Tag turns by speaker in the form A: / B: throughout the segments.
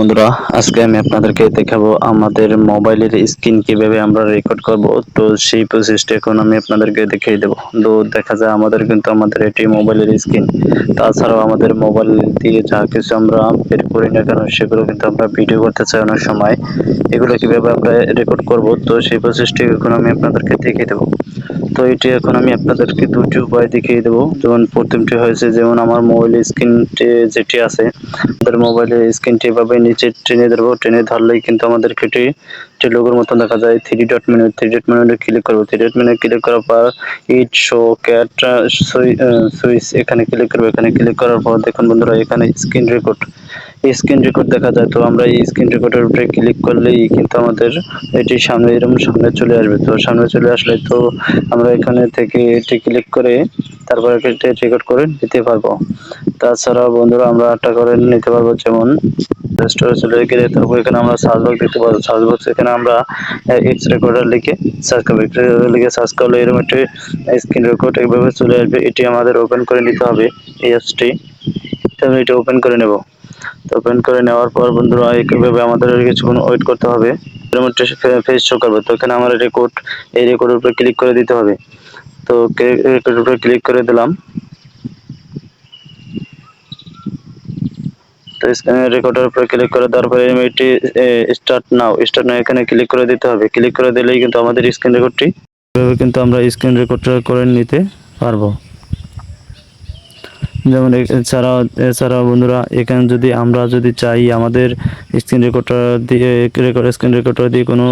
A: বন্ধুরা, আজকে আমি আপনাদেরকে দেখাবো আমাদের মোবাইলের স্ক্রিন কীভাবে আমরা রেকর্ড করব। তো সেই প্রসেসটা এখন আমি আপনাদেরকে দেখিয়ে দেবো। তো দেখা যায় আমাদের কিন্তু আমাদের এটি মোবাইলের স্ক্রিন। তাছাড়াও আমাদের মোবাইল দিয়ে যা কিছু আমরা বের করি না কেন, সেগুলো কিন্তু আমরা ভিডিও করতে চাই অনেক সময়। এগুলো কীভাবে আমরা রেকর্ড করব, তো সেই প্রসেসটি এখন আমি আপনাদেরকে দেখিয়ে দেবো। তো এটি এখন আমি আপনাদেরকে দুটি উপায় দেখিয়ে দেবো। যেমন প্রথমটি হয়েছে, যেমন আমার মোবাইলের স্ক্রিনটি যেটি আছে, আমাদের মোবাইলের স্ক্রিনটি এভাবে নিচে টেনে ধরবো, টেনে ধরলেই কিন্তু আমাদের এটি একটি লোগোর মতন দেখা যায় three dot menu three dot মেনুতে ক্লিক করব। থ্রি ডট মেনু ক্লিক করার পর ইট শো ক্যাট সুইচ এখানে ক্লিক করব, এখানে ক্লিক করার পর দেখুন বন্ধুরা, এখানে স্ক্রিন রেকর্ড স্ক্রিন রেকর্ড দেখা যায়, তো আমরা এই স্ক্রিন রেকর্ডের উপরে ক্লিক করলেই কিন্তু আমাদের এটি সামনে এরকম সামনে চলে আসবে। তো সামনে চলে আসলে তো আমরা এখানে থেকে এটি ক্লিক করে তারপরে রেকর্ড করে নিতে পারব। তাছাড়া বন্ধুরা, আমরা একটা করে নিতে পারব যেমন স্টোরে চলে গেলে, তারপর এখানে আমরা সার্চ বক্স দেখতে পাবো সার্চ বক্স এখানে আমরা এক্স রেকর্ডার লিখে সার্চ করব। এক্স রেকর্ডার লিখে সার্চ করলে এরকম একটি স্ক্রিন রেকর্ড এইভাবে চলে আসবে। এটি আমাদের ওপেন করে নিতে হবে এই অ্যাপসটি আমি এটা ওপেন করে নেব। তো ওপেন করে নেওয়ার পর বন্ধুরা এইভাবে আমাদের কিছুক্ষণ ওয়েট করতে হবে। এরকম একটা ফেস শো করবে। তো এখানে আমার রেকর্ড এই রেকর্ডের উপরে ক্লিক করে দিতে হবে। তো উপরে ক্লিক করে দিলাম। তো রেকর্ডের উপরে ক্লিক করে দেওয়ার পরে আমি এটি স্টার্ট নাও স্টার্ট নাও এখানে ক্লিক করে দিতে হবে। ক্লিক করে দিলেই কিন্তু আমাদের স্ক্রিন রেকর্ডটি কিন্তু আমরা স্ক্রিন রেকর্ডটা করে নিতে পারব। যেমন এছাড়াও এছাড়াও বন্ধুরা, এখানে যদি আমরা যদি চাই আমাদের স্ক্রিন রেকর্ডার দিয়ে, রেকর্ড, স্ক্রিন রেকর্ডার দিয়ে কোনো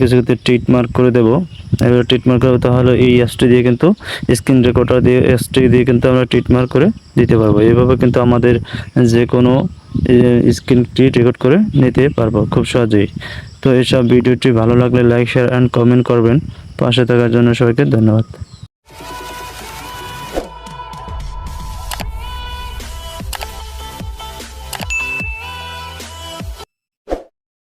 A: কিছু ক্ষেত্রে টিট মার্ক করে দেবো, এবার টিট মার্ক করব, তাহলে এই অ্যাপসটি দিয়ে কিন্তু স্ক্রিন রেকর্ডার দিয়ে অ্যাপসটি দিয়ে কিন্তু আমরা টিট মার্ক করে দিতে পারব। এইভাবে কিন্তু আমাদের যে কোনো স্ক্রিনটি রেকর্ড করে নিতে পারব খুব সহজেই। তো এইসব ভিডিওটি ভালো লাগলে লাইক, শেয়ার, অ্যান্ড কমেন্ট করবেন। পাশে থাকার জন্য সবাইকে ধন্যবাদ।